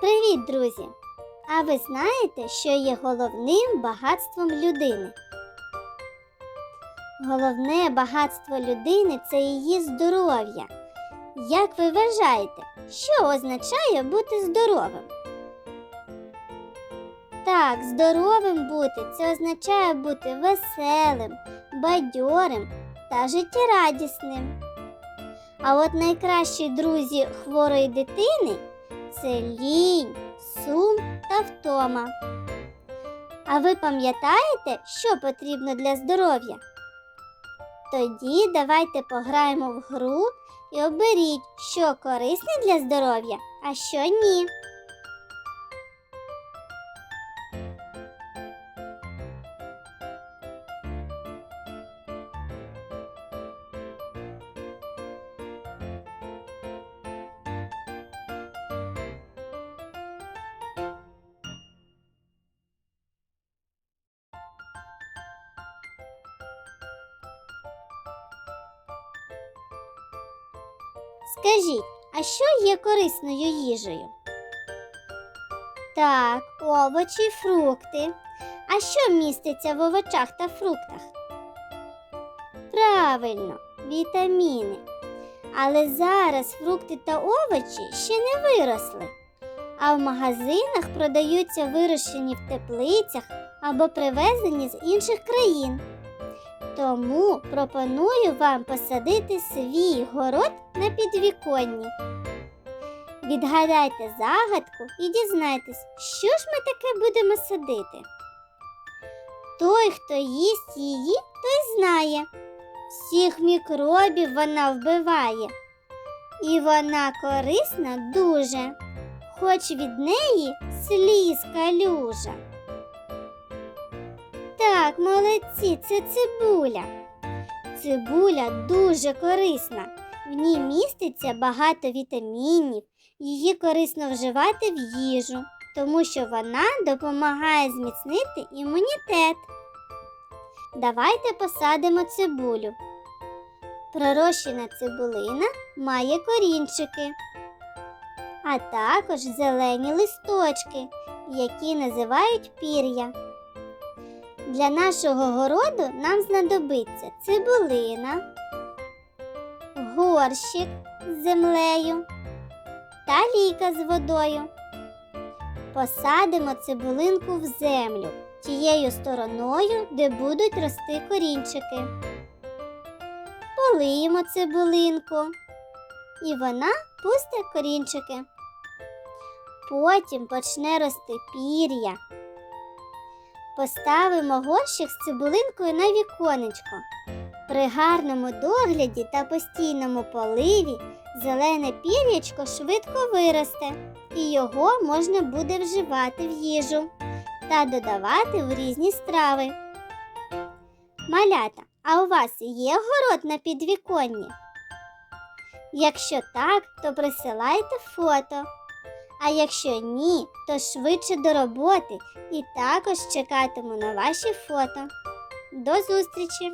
Привіт, друзі! А ви знаєте, що є головним багатством людини? Головне багатство людини це її здоров'я. Як ви вважаєте, що означає бути здоровим? Так, здоровим бути це означає бути веселим, бадьорим та життєрадісним. А от найкращі друзі хворої дитини це лінь, сум та втома. А ви пам'ятаєте, що потрібно для здоров'я? Тоді давайте пограємо в гру і оберіть, що корисне для здоров'я, а що ні. Скажіть, а що є корисною їжею? Так, овочі, фрукти. А що міститься в овочах та фруктах? Правильно, вітаміни. Але зараз фрукти та овочі ще не виросли, а в магазинах продаються вирощені в теплицях або привезені з інших країн. Тому пропоную вам посадити свій город на підвіконні. Відгадайте загадку і дізнайтесь, що ж ми таке будемо садити. Той, хто їсть її, той знає. Всіх мікробів вона вбиває. І вона корисна дуже, хоч від неї сліз калюжа. Так, молодці, це цибуля. Цибуля дуже корисна. В ній міститься багато вітамінів. Її корисно вживати в їжу, тому що вона допомагає зміцнити імунітет. Давайте посадимо цибулю. Пророщена цибулина має корінчики, а також зелені листочки, які називають пір'я. Для нашого городу нам знадобиться цибулина, горщик з землею та ліка з водою. Посадимо цибулинку в землю тією стороною, де будуть рости корінчики. Полиємо цибулинку, і вона пусте корінчики. Потім почне рости пір'я. Поставимо горщик з цибулинкою на віконечко. При гарному догляді та постійному поливі зелене пір'ячко швидко виросте, і його можна буде вживати в їжу та додавати в різні страви. Малята, а у вас є город на підвіконні? Якщо так, то присилайте фото. А якщо ні, то швидше до роботи і також чекатиму на ваші фото. До зустрічі!